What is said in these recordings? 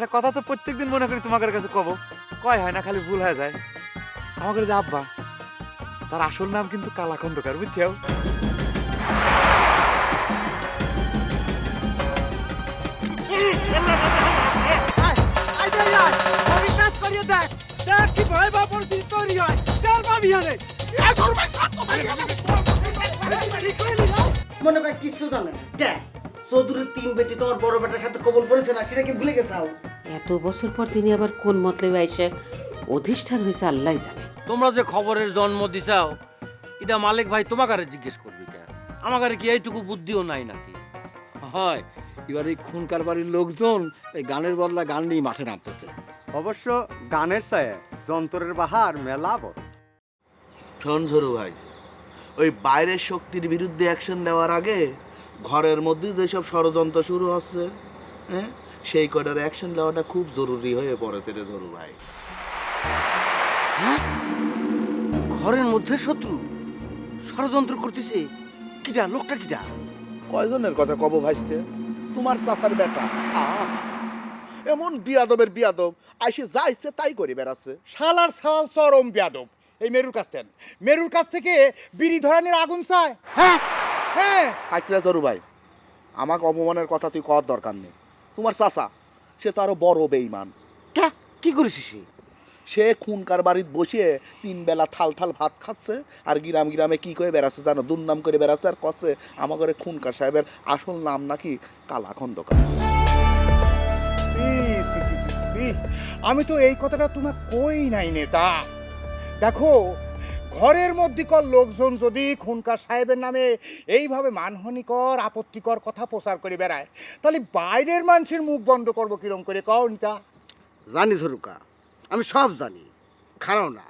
একটা কথা তো প্রত্যেকদিন মনে করি তোমাদের কাছে কব। কয় হয় না খালি ভুল হয়ে যায়। আমাদের যে আব্বা, তার আসল নাম কিন্তু কালা খন্দকার, বুঝছ? মনে কয় কিচ্ছু জানে না। চৌধুরীর তিন বেটি তোমার বড় বেটার সাথে কবল করেছে না সেটা কি ভুলে গেছাও এত বছর পর তিনি আবার কোন মতলবে আইসে? অধিষ্ঠান হয়েছে আল্লাহ জানে। তোমরা যে খবরের জন্ম দিছাও এটা মালিক ভাই তোমাকারে জিজ্ঞেস করবি কে আমাকারে কি এইটুকু বুদ্ধিও নাই নাকি? হয় এবার এই খুনকার বাড়ির লোকজন এই গানের বদলা গান নিয়ে মাঠে নামতেছে। অবশ্য গানের ছায় যন্ত্রের বাহার মেলা বড়। শোন ভাই ওই বাইরের শক্তির বিরুদ্ধে অ্যাকশন নেওয়ার আগে ঘরের মধ্যে যেসব ষড়যন্ত্র শুরু হচ্ছে হ্যাঁ সেই কটার অ্যাকশন নেওয়াটা খুব জরুরি হয়ে পড়েছে রে ঝরু ভাই। ঘরের মধ্যে শত্রু? ষড়যন্ত্র করতেছে? কিটা লোকটা কিটা কয়জনের কথা কব ভাসতে তোমার চাচার বেটা! এমন বিয়াদবের বিয়াদব আইসে যা ইচ্ছে তাই করে বেড়াচ্ছে। শালার শাল চরম বেয়াদব। এই মেরুর কাছ থেকে। মেরুর কাছ থেকে বিড়ি ধরানোর আগুন চায়। হ্যাঁ? হ্যাঁ। থাকলে জরু ভাই আমাকে অপমানের কথা তুই কর দরকার নেই। তোমার চাচা সে তো আরও বড় বেইমান কে? কি করেছিস সে? সে খুনকার বাড়িত বসিয়ে তিন বেলা থাল থাল ভাত খাচ্ছে আর গ্রাম গ্রামে কি করে বেড়াচ্ছে জানো? দুর্নাম করে বেড়াচ্ছে আর আমার ঘরে খুনকার সাহেবের আসল নাম নাকি কালা খন্দকার। আমি তো এই কথাটা তোমার কই নাই নেতা? দেখো ঘরের মধ্যেকর লোকজন যদি খুনকার সাহেবের নামে এইভাবে মানহানিকর, আপত্তিকর কথা প্রচার করে বেড়ায়, তাহলে বাইরের মানুষের মুখ বন্ধ করব কিরম করে? কও নিতা জানি ঝরুকা, আমি সব জানি, খারাও না।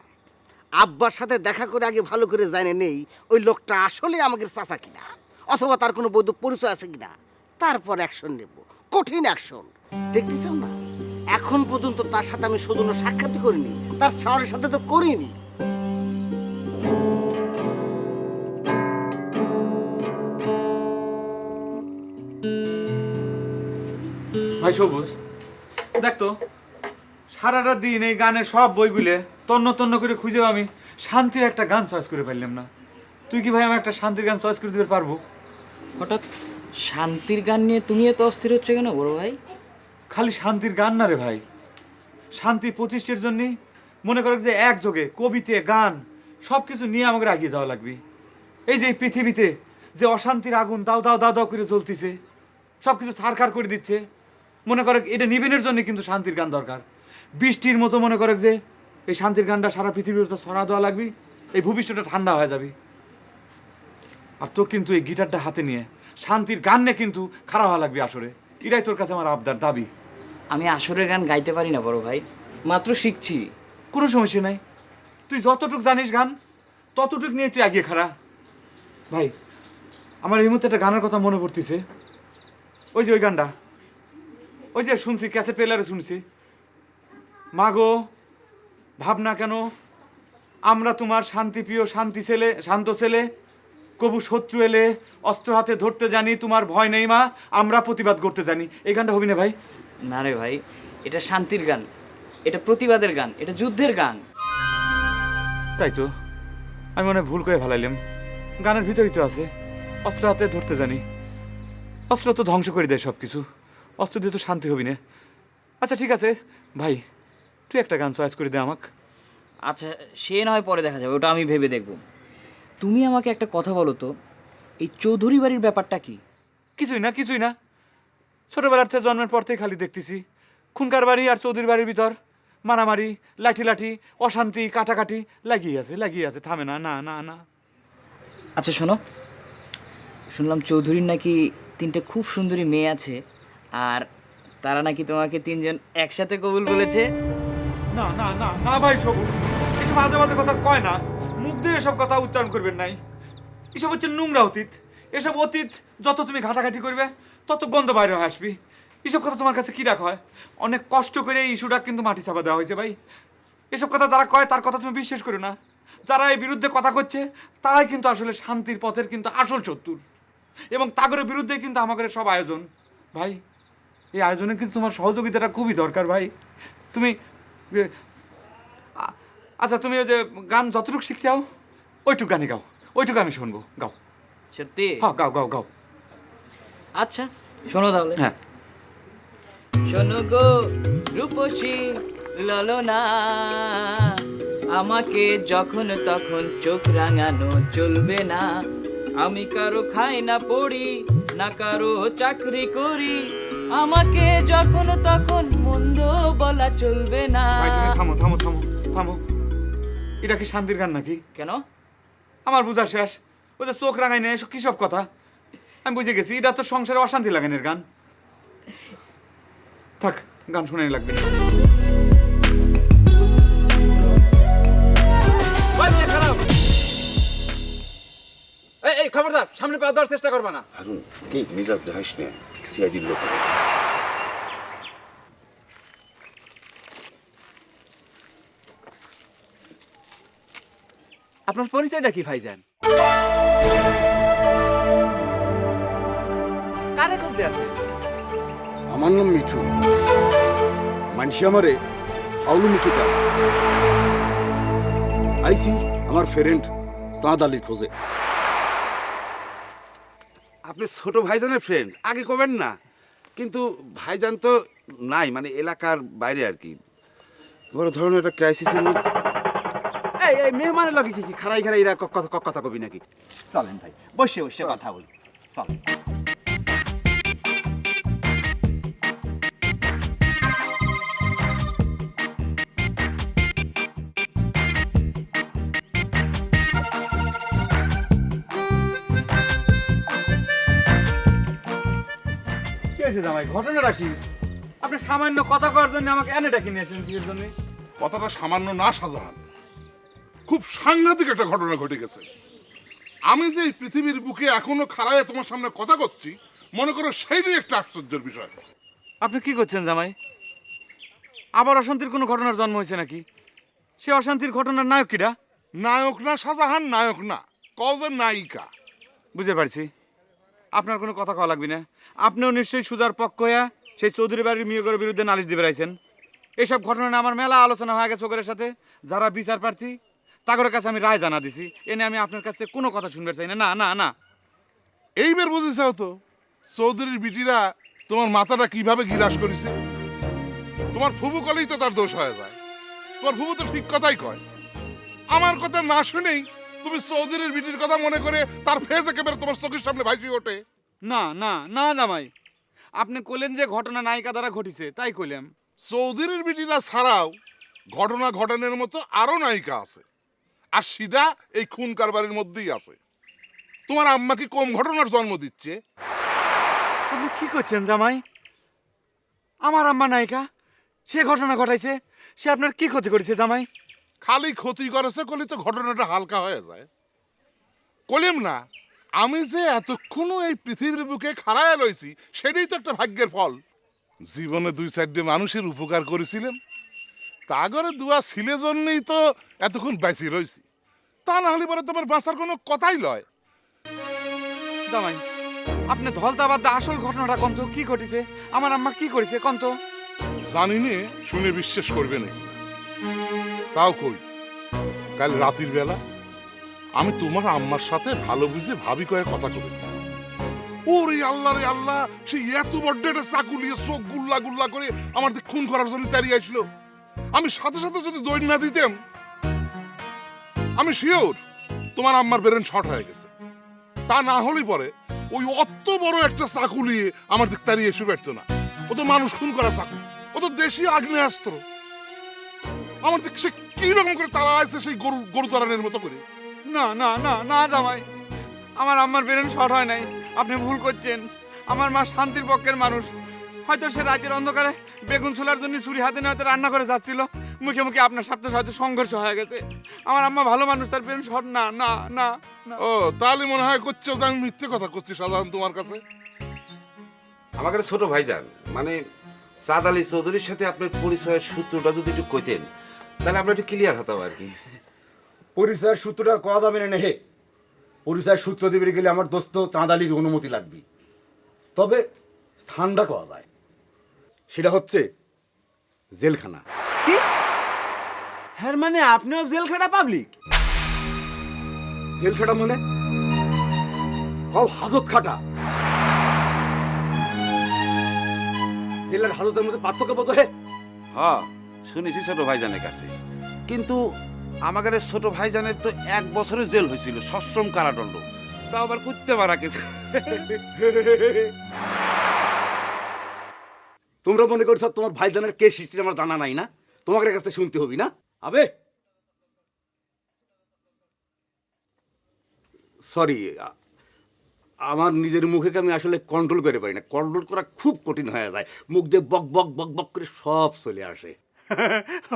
আব্বার সাথে দেখা করে আগে ভালো করে জানে নেই ওই লোকটা আসলে আমাদের চাচা কিনা, অথবা তার কোনো বৈধ পরিচয় আছে কিনা। তারপর অ্যাকশন নেব, কঠিন অ্যাকশন দেখতে চাও না? এখন পর্যন্ত তার সাথে আমি সৌজন্য সাক্ষাৎ করিনি, তার শহরের সাথে তো করিনি। ভাই সবুজ। দেখ তো সারাটা দিন এই গানের সব বইগুলো তন্ন তন্ন করে খুঁজেও আমি শান্তির একটা গান চয়েস করে পারলাম না। তুই কি ভাই আমার একটা শান্তির গান চয়েস করে দিতে পারব? হঠাৎ শান্তির গান নিয়ে তুমি এত অস্থির হচ্ছে কেন বড় ভাই? খালি শান্তির গান না রে ভাই। শান্তি প্রতিষ্ঠার জন্যই মনে করো যে একযোগে কবিতে গান সব কিছু নিয়ে আমাকে এগিয়ে যাওয়া লাগবে। এই যে পৃথিবীতে যে অশান্তির আগুন দাও দাও দাও দাও করে জ্বলতিছে সব কিছু ছারখার করে দিচ্ছে মনে করে এটা নিবেনের জন্য কিন্তু শান্তির গান দরকার। বৃষ্টির মতো মনে করে যে এই শান্তির গানটা সারা পৃথিবীর তো ছড়া দেওয়া লাগবে এই ভূপৃষ্ঠটা ঠান্ডা হয়ে যাবে। আর তোর কিন্তু এই গিটারটা হাতে নিয়ে শান্তির গান নিয়ে কিন্তু খারাপ হওয়া লাগবে আসরে। এটাই তোর কাছে আমার আবদার দাবি। আমি আসরের গান গাইতে পারি না বড় ভাই মাত্র শিখছি। কোনো সমস্যা নাই। তুই যতটুক জানিস গান, ততটুক নিয়ে তুই এগিয়ে খারা ভাই, আমার এই মুহূর্তে একটা গানের কথা মনে পড়তেছে। ওই যে ওই গানটা। ওই যে শুনছি, ক্যাসেট পেলারে শুনছি। মাগো, ভাবনা কেন? আমরা তোমার শান্তিপ্রিয়, শান্তি ছেলে, শান্ত ছেলে। কবু শত্রু এলে অস্ত্র হাতে ধরতে জানি, তোমার ভয় নেই মা, আমরা প্রতিবাদ করতে জানি। এই গানটা হবি না ভাই? না রে ভাই, এটা শান্তির গান। এটা প্রতিবাদের গান, এটা যুদ্ধের গান। তাই তো? আমি মনে ভুল করে ভালাইলাম গানের ভিতরেই তো আছে। অস্ত্র হাতে ধরতে জানি। অস্ত্র তো ধ্বংস করে দেয় সব কিছু অস্ত্র দিয়ে তো শান্তি হবি না। আচ্ছা ঠিক আছে। ভাই তুই একটা গান চয়েস করে দে আমাকে। আচ্ছা সে না হয় পরে দেখা যাবে। ওটা আমি ভেবে দেখব। তুমি আমাকে একটা কথা বলো তো। এই চৌধুরী বাড়ির ব্যাপারটা কি? কিছুই না কিছুই না। ছোটবেলার থেকে জন্মের পর থেকে খালি দেখতেছি। খুনকার বাড়ি আর চৌধুরী বাড়ির ভিতর। মারামারি লাঠি লাঠি অশান্তি কাটাকাটি লাগিয়ে আছে লাগিয়ে আছে। থামে না না না না। আচ্ছা শোনো। শুনলাম চৌধুরীর নাকি তিনটে খুব সুন্দরী মেয়ে আছে আর তারা নাকি তোমাকে তিনজন একসাথে কবুল বলেছে না না না না ভাই সবুজ এসব আজে বাজে কথা কয় না। মুখ দিয়ে এসব কথা উচ্চারণ করবেন নাই। এসব হচ্ছে নোংরা অতীত। এসব অতীত যত তুমি ঘাটাঘাটি করবে তত গন্ধ বাইরে হয়ে আসবি। এসব কথা তোমার কাছে কি রাখা হয়? অনেক কষ্ট করে এই ইস্যুটা কিন্তু মাটি চাপা দেওয়া হয়েছে ভাই। এসব কথা যারা কয় তার কথা তুমি বিশ্বাস করো না। যারা এই বিরুদ্ধে কথা করছে তারাই কিন্তু আসলে শান্তির পথের কিন্তু আসল শত্রুর এবং তাগরের বিরুদ্ধে কিন্তু আমাদের সব আয়োজন। ভাই এই আয়োজনে কিন্তু তোমার সহযোগিতাটা খুবই দরকার ভাই। তুমি আচ্ছা তুমি ওই যে গান যতটুকু শিখছাও ওইটুকু গানে গাও। ওইটুকু আমি শুনব। গাও। সত্যি? হ্যাঁ গাও গাও গাও। আচ্ছা শোনো তাহলে। হ্যাঁ। শোনো গো রূপসী ললনা আমাকে যখন তখন চোখ রাঙানো চলবে না। আমি কারও খাই না পড়ি না কারও চাকরি করি। আমাকে যখন তখন মন্দ বলা চলবে না। ভাই তুমি থামো থামো থামো থামো। এটা কি শান্তির গান নাকি? কেন? আমার বোঝা শেষ। ওই যে চোখ রাঙাই নেই এসব কী সব কথা? আমি বুঝে গেছি এটা তো সংসারে অশান্তি লাগানের গান। থাক গান শোনাই লাগবে। না এই এই খবরদার সামনে পা দেওয়ার চেষ্টা করবা না। হারুন কি মিজাজ দেখাস না? সিআইডির লোক। আপনার পরিচয়টা কি ভাইজান? কারে খুঁজতে আছে আমার নাম মিঠু। মানসি আমারে হাউলু মিঠু কার আইসি আমার ফ্রেন্ড সাদ আলীর খোঁজে। আপনি ছোট ভাইজানের ফ্রেন্ড আগে কবেন না। কিন্তু ভাইজান তো নাই মানে এলাকার বাইরে আর কি। বড় ধরনের একটা ক্রাইসিসের মধ্যে এই এই মেহমানের লগে কি কি খারাই খারাই এরা কথা কথা কবি নাকি? চলেন ভাই বসে বসে কথা বলি। চলেন। হয়েছে জামাই ঘটনাটা কি? আপনি সামান্য কথা করার জন্য আমাকে এনে ডাকি নিয়ে আসলেন কিসের জন্য? কথাটা সামান্য না সাজাহান খুব সাংঘাতিক একটা ঘটনা ঘটে গেছে। আমি যে এই পৃথিবীর বুকে এখনও খাড়ায় তোমার সামনে কথা করছি মনে করো সেইটাই একটা আশ্চর্যের বিষয়। আপনি কি করছেন জামাই? আবার অশান্তির কোনো ঘটনার জন্ম হয়েছে নাকি? সে অশান্তির ঘটনার নায়ক কিরা নায়ক না শাহজাহান নায়ক না। কজের নায়িকা? বুঝতে পারছি। আপনার কোনো কথা কওয়া লাগবে না। আপনিও নিশ্চয়ই সুজার পক্ষ হইয়া সেই চৌধুরী বাড়ির মেয়কের বিরুদ্ধে নালিশ দিয়ে বেড়াইছেন এসব ঘটনা নিয়ে আমার মেলা আলোচনা হয়ে গেছে ওদের সাথে। যারা বিচার প্রার্থী তাদের কাছে আমি রায় জানা দিছি। এনে আমি আপনার কাছে কোনো কথা শুনতে চাই না। না না না। এইবার বুঝেছাও তো, চৌধুরীর বিটিরা তোমার মাথাটা কীভাবে গিরাস করেছে? তোমার ফুবু কলেই তো তার দোষ হয়ে যায় তোমার ফুবু তো ঠিক কথাই কয়। আমার কথা না শুনেই তুমি চৌধুরীর বিটির কথা মনে করে তার ফেস একেবারে তোমার চোখের সামনে ভাইজি ওঠে। না না না জামাই। আপনি কইলেন যে ঘটনা নায়িকা দ্বারা ঘটিছে তাই কইলাম। চৌধুরীর বিটিরা ছাড়াও ঘটনা ঘটানোর মতো আরও নায়িকা আছে। আর সেটা এই খুন কারবারের মধ্যেই আছে। তোমার আম্মা কি কম ঘটনার জন্ম দিচ্ছে? আপনি কি করছেন জামাই? আমার আম্মা নায়িকা সে ঘটনা ঘটাইছে সে আপনার কি ক্ষতি করেছে জামাই? খালি ক্ষতি করেছে কলি তো ঘটনাটা হালকা হয়ে যায়। কলিম না আমি যে এতক্ষণও এই পৃথিবীর বুকে খাড়ায় লইছি সেটাই তো একটা ভাগ্যের ফল। জীবনে দুই চারটে মানুষের উপকার করেছিলাম তা করে দুয়া ছিলে জন্যই তো এতক্ষণ বেঁচে রইছি তা না হলে পরে তোমার বাঁচার কোনো কথাই লয়। দামাই আপনি ধলতাবাদ আসল ঘটনাটা কন্ত কি ঘটিছে? আমার আম্মা কি করেছে কন্ত? জানি নে শুনে বিশ্বাস করবে নাকি? তাও কই? কাল রাতের বেলা আমি তোমার আম্মার সাথে ভালো বুঝে ভাবি কয়ে কথা কবে ওরে আল্লাহ রে আল্লাহ সেই এত একটা চাকু নিয়ে চোখ গুল্লা গুল্লা করে আমার খুন করার জন্য তাড়িয়ে আমি সাথে সাথে যদি দৈন্য না দিতাম, আমি শিওর তোমার আম্মার বেরেন শর্ট হয়ে গেছে। তা না হলেই পরে ওই অত বড় একটা চাকু নিয়ে আমার দিক তাড়িয়ে এসে না। ও তো মানুষ খুন করা চাকু, ও তো দেশি আগ্নেয়াস্ত্র। আমার দিক সে কি রকম করে তারা আছে সেই গরু গরু তাড়ানোর মতো করে? না না না না জামাই। আমার আম্মার বেরেন শর্ট হয় নাই। আপনি ভুল করছেন। আমার মা শান্তির পক্ষের মানুষ। হয়তো সে রাতের অন্ধকারে বেগুন ছোলার জন্য ছুরি হাতে নিয়ে হয়তো রান্না করে যাচ্ছিল। মুখে মুখে আপনার সাথে হয়তো সংঘর্ষ হয়ে গেছে। আমার আম্মা ভালো মানুষ তার বেরেন শর্ট না না না না। ও তাহলে মনে হয় করছ যে আমি মিথ্যে কথা করছি সাধারণ তোমার কাছে? আমাকে ছোট ভাইজান মানে সাদ আলী চৌধুরীর সাথে আপনার পরিচয়ের সূত্রটা যদি একটু কইতেন। তাহলে আমরা একটু ক্লিয়ার হতাম আর কি। পরিচয়ের সূত্রটা কয়া যাবে না হে? পরিচয়ের সূত্র দিবে গেলে আমার দোস্ত চাঁদালির অনুমতি লাগবে। তবে স্থানটা কয়া যায় সেটা হচ্ছে জেলখানা। কি? হ্যাঁ মানে আপনিও জেলখানা পাবলিক জেল খাটা মানে? কও হাজত খাটা জেলের হাজতের মধ্যে পার্থক্য কত হে? হ্যাঁ। শুনেছি ছোট ভাইজানের কাছে। কিন্তু আমাদের ছোট ভাইজানের তো এক বছরের জেল হয়েছিল, সশ্রম কারাদণ্ড। তাও আবার করতে পারা গেছে। তোমরা মনে করছ তোমার ভাইজানের কেস হিস্ট্রি আমার জানা নাই না? তোমাদের কাছে শুনতে হবি না? আবে! সরি আমার নিজের মুখে আমি আসলে কন্ট্রোল করে পারি না। কন্ট্রোল করা খুব কঠিন হয়ে যায়। মুখ দিয়ে বক বক বক বক করে সব চলে আসে।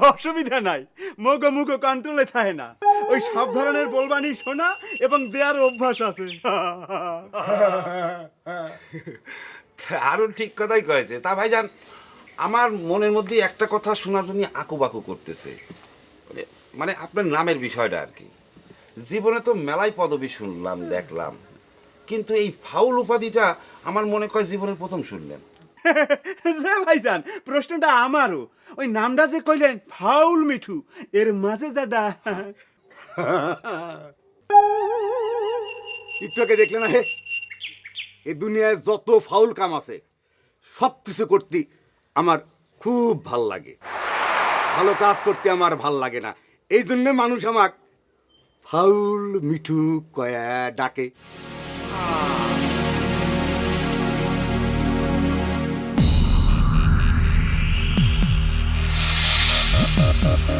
অসুবিধা নাই। মুখ মুখ কন্ট্রোলে থাকে না। ওই সব ধরনের বলবানি শোনা এবং দেয়ার অভ্যাস আছে। আরও ঠিক কথাই কয়েছে। তা ভাইজান, আমার মনের মধ্যে একটা কথা শোনার জন্য আঁকু বাকু করতেছে। মানে- মানে আপনার নামের বিষয়টা আর কি। জীবনে তো মেলাই পদবি শুনলাম, দেখলাম। কিন্তু এই ফাউল উপাধিটা আমার মনে কয় জীবনের প্রথম শুনলেন। যে ভাইজান প্রশ্নটা আমারও। ওই নামটা যে কইলেন ফাউল মিঠু এর মাঝে যেটা আগে দেখলে না হে? এ দুনিয়ায় যত ফাউল কাম আছে সব কিছু করতে আমার খুব ভালো লাগে। ভালো কাজ করতে আমার ভালো লাগে না। এই জন্য মানুষ আমাক ফাউল মিঠু কয়া ডাকে। কি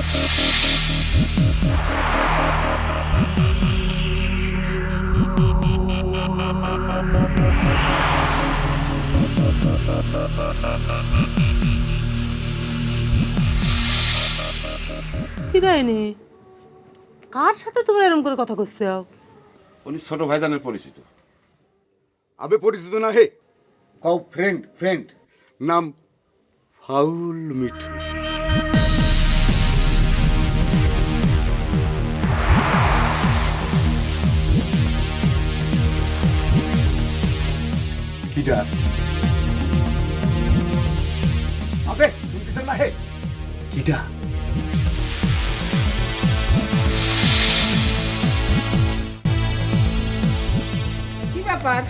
কার সাথে তোমরা এরকম করে কথা করছ? উনি ছোট ভাইজানের পরিচিত। আবে পরিচিত না হে? কও ফ্রেন্ড ফ্রেন্ড নাম ফাউল মিঠু। কিটা আবে শুনতে না হে কিটা কি ব্যাপার?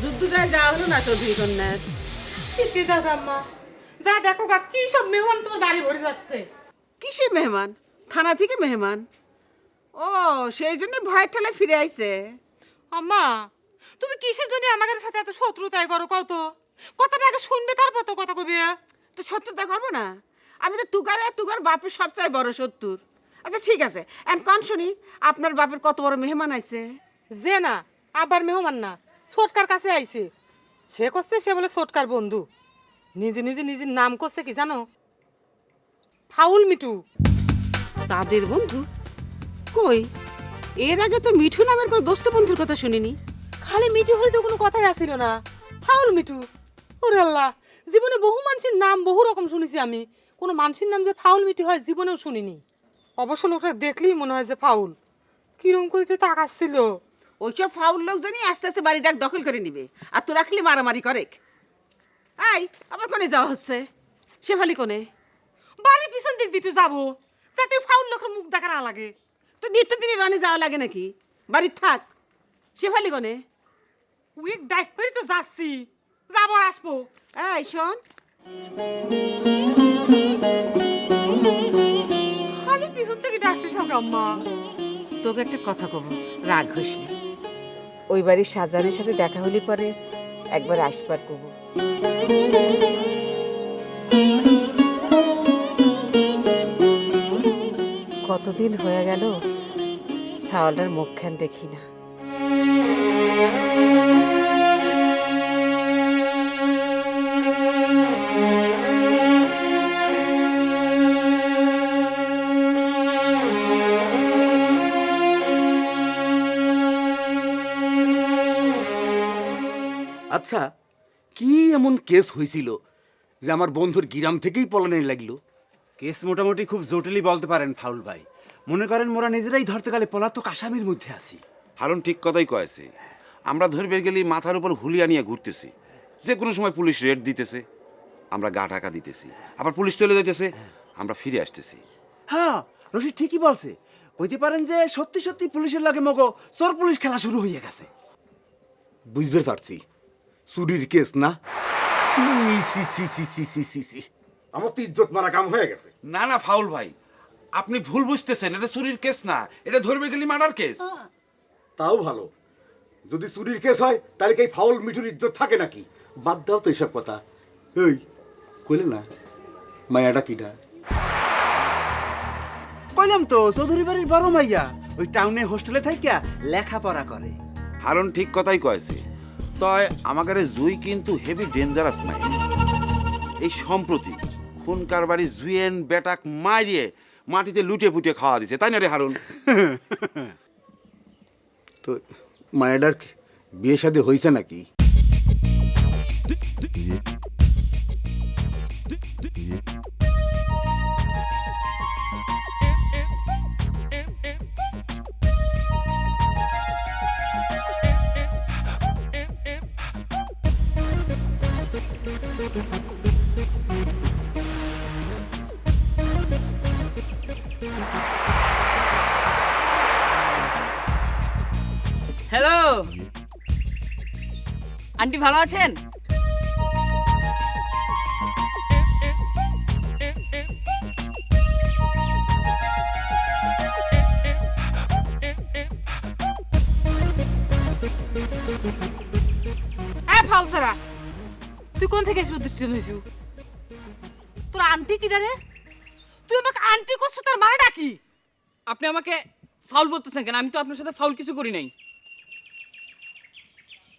যুদ্ধটায় যাওয়া হলো না চৌধুরী কন্যার? কি দেখো আম্মা? যা দেখো গা কি সব মেহমান তোমার বাড়ি ভরে যাচ্ছে? কিসের মেহমান? থানা থেকে মেহমান? ও সেই জন্য ভয়ের ঠেলে ফিরে আইছে। আম্মা তুমি কিসের জন্য আমাদের সাথে এত শত্রুতায় করো কত কথাটা আগে শুনবে তারপর তো কথা কবে তো শত্রুতা করব না? আমি তো তুকার আর তুকার বাপের সবচেয়ে বড় শত্রুর। আচ্ছা ঠিক আছে। এন্ড কন শুনি আপনার বাপের কত বড় মেহমান আইছে? যে না আবার মেহমান না ছোটকার কাছে আইছে। সে করছে সে বলে ছোটকার বন্ধু। নিজে নিজে নিজের নাম করছে কি জানো? ফাউল মিটু চাঁদের বন্ধু? কই? এর আগে তো মিঠু নামের কোনো দোস্ত বন্ধুর কথা শুনিনি। খালি মিটু হলে তো কোনো কথাই আসিল না। ফাউল মিটু ওরে আল্লাহ, জীবনে বহু মানুষের নাম বহু রকম শুনেছি আমি। কোনো মানুষের নাম যে ফাউল মিটু হয় জীবনেও শুনিনি। অবশ্য লোকটা দেখলেই মনে হয় যে ফাউল। কিরম করেছে তাকাচ্ছিল ওইসব ফাউল লোক জানি আস্তে আস্তে বাড়িটা দখল করে নিবে। আর তোরা খালি মারামারি করে আই, আবার কোনে যাওয়া হচ্ছে? শেফালি কোনে? বাড়ির পিছন দিক দিতে যাব। যাতে ফাউল লোকের মুখ দেখা না লাগে। তো নিত্যদিনই রানে যাওয়া লাগে নাকি? বাড়ির থাক। শেফালি কোনে? উইক ডাক পেরে তো যাচ্ছি। যাব আসব। এই শোন। খালি পিছন থেকে ডাকতে থাকো আম্মা? তোকে একটা কথা কব রাগ হোস না। ওই বাড়ির সাজানের সাথে দেখা হলে পরে একবার আসবার কব। কতদিন হয়ে গেল সাওয়ালটার মুখখান দেখি না। আচ্ছা কি এমন কেস হয়েছিল যে আমার বন্ধুর গিরাম থেকেই পলানে লাগল? কেস মোটামুটি খুব জটিলই বলতে পারেন ফাউল ভাই। মনে করেন মোরা নিজেরাই ধরতে গেলে পলাতক আসামির মধ্যে আছি। হারুন ঠিক কথাই কয়েছে। আমরা ধরবে গেলি মাথার উপর হুলিয়া নিয়ে ঘুরতেছি। যে কোনো সময় পুলিশ রেড দিতেছে আমরা গা ঢাকা দিতেছি। আবার পুলিশ চলে যাইতেছে আমরা ফিরে আসতেছি। হ্যাঁ রশিদ ঠিকই বলছে। কইতে পারেন যে সত্যি সত্যি পুলিশের লাগে মগো চোর পুলিশ খেলা শুরু হয়ে গেছে। বুঝতে পারছি। চুরির কেস না? সি সি সি সি সি সি সি সি আমার তো ইজ্জত মারা কাম হয়ে গেছে। না না ফাউল ভাই। আপনি ভুল বুঝতেছেন এটা চুরির কেস না এটা ধরবে গেলি মার্ডার কেস। তাও ভালো। যদি চুরির কেস হয় তাহলে কি এই ফাউল মিঠুর ইজ্জত থাকে নাকি? বাদ দাও তো এসব কথা। এই কইলে না মায়াটা কিটা কইলাম তো চৌধুরী বাড়ির বড় মাইয়া ওই টাউনে হোস্টেলে থাইকা লেখাপড়া করে। হারণ ঠিক কথাই কয়েছে। তয় আমাদের জুই কিন্তু হেভি ডেঞ্জারাস মাই এই সম্প্রতি খুন কারবারি জুয়েন বেটাক মারিয়ে মাটিতে লুটে পুটে খাওয়া দিছে তাই না রে হারুন? তো মায়েডার বিয়ে শাদী হয়েছে নাকি? আন্টি ভালো আছেন? ফালসারা তুই কোন থেকে এসে উদ্দিষ্ট হয়েছু তোর আন্টি কি রে তুই আমাকে আন্টি করছ তার মানে ডাকি আপনি আমাকে ফাউল বলতেছেন কেন? আমি তো আপনার সাথে ফাউল কিছু করি নাই।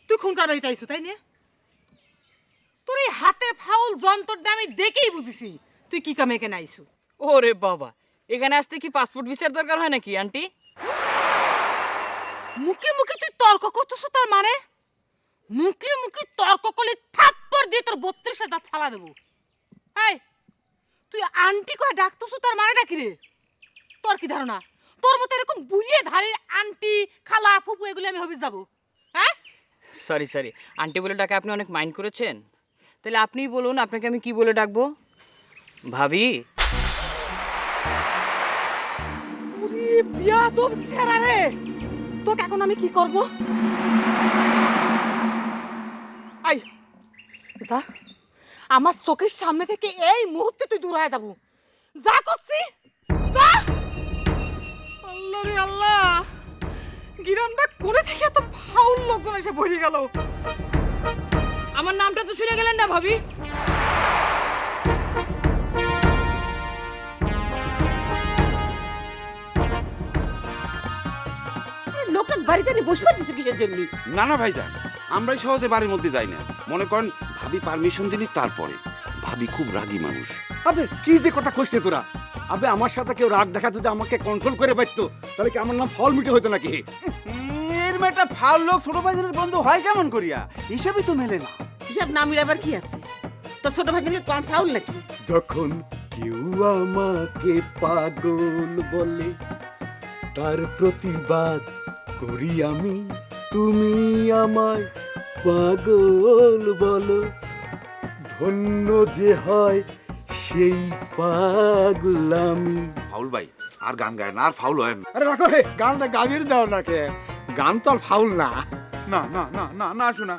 তুই খুন কারাই তাইছু তাই না? তোর এই হাতের ফাউল যন্ত্রটা আমি দেখেই বুঝেছি। তুই কি কামে এখানে আইছু? ওরে বাবা এখানে আসতে কি পাসপোর্ট ভিসার দরকার হয় নাকি আন্টি? মুখে মুখে তুই তর্ক করতেছ তার মানে? মুখে মুখে তর্ক করলে থাপ্পড় দিয়ে তোর বত্রিশের দাঁত ফালা দেবো। এই তুই আন্টি কয়ে ডাকতেছ তার মানে ডাকি রে? তোর কি ধারণা? তোর মতো এরকম বুড়িয়ে ধারে আন্টি খালা ফুপু এগুলো আমি হবি যাব। হ্যাঁ? Sorry sorry. আন্টি বলে ডাকে আপনি অনেক মাইন্ড করেছেন? তাহলে আপনিই বলুন, আপনাকে আমি কি বলে ডাকবো? ভাবি? বিয়াদব সেরা রে। তোকে এখন আমি কি করব? আই, যা। আমার চোখের সামনে থেকে এই মুহূর্তে তুই দূর হয়ে যাব। যা করছি এসে ভরে গেল। আমার নামটা তো শুনে গেলেন না ভাবি। লোকটা বাড়িতে নিয়ে বসবার দিছে কিসের জন্য? না না ভাইজান আমরাই সহজে বাড়ির মধ্যে যাই না। মনে করেন ভাবি পারমিশন দিলি তারপরে। ভাবি খুব রাগী মানুষ। আবে কি যে কথা কইস নে তোরা? আবে আমার সাথে কেউ রাগ দেখা যদি আমাকে কন্ট্রোল করে পারতো তাহলে কি আমার নাম ফল মিটে হতো নাকি? এর মেয়েটা ফাউল লোক ছোট ভাইদের বন্ধু হয় কেমন করিয়া? হিসাবই তো মেলে না। হিসাব না মিলাবার কি আছে? তোর ছোট ভাই কম ফাউল নাকি? যখন কেউ আমাকে পাগল বলে তার প্রতিবাদ করি আমি তুমি আমায় পাগল বলো। ধন্য যে হয় সেই পাগলামি। ফাউল ভাই আর গান গায় না আর ফাউল হয় না। আরে রাখো হে গানটা গাবিয়ে দাও না কে। গান তো আর ফাউল না। না না না না না শোনা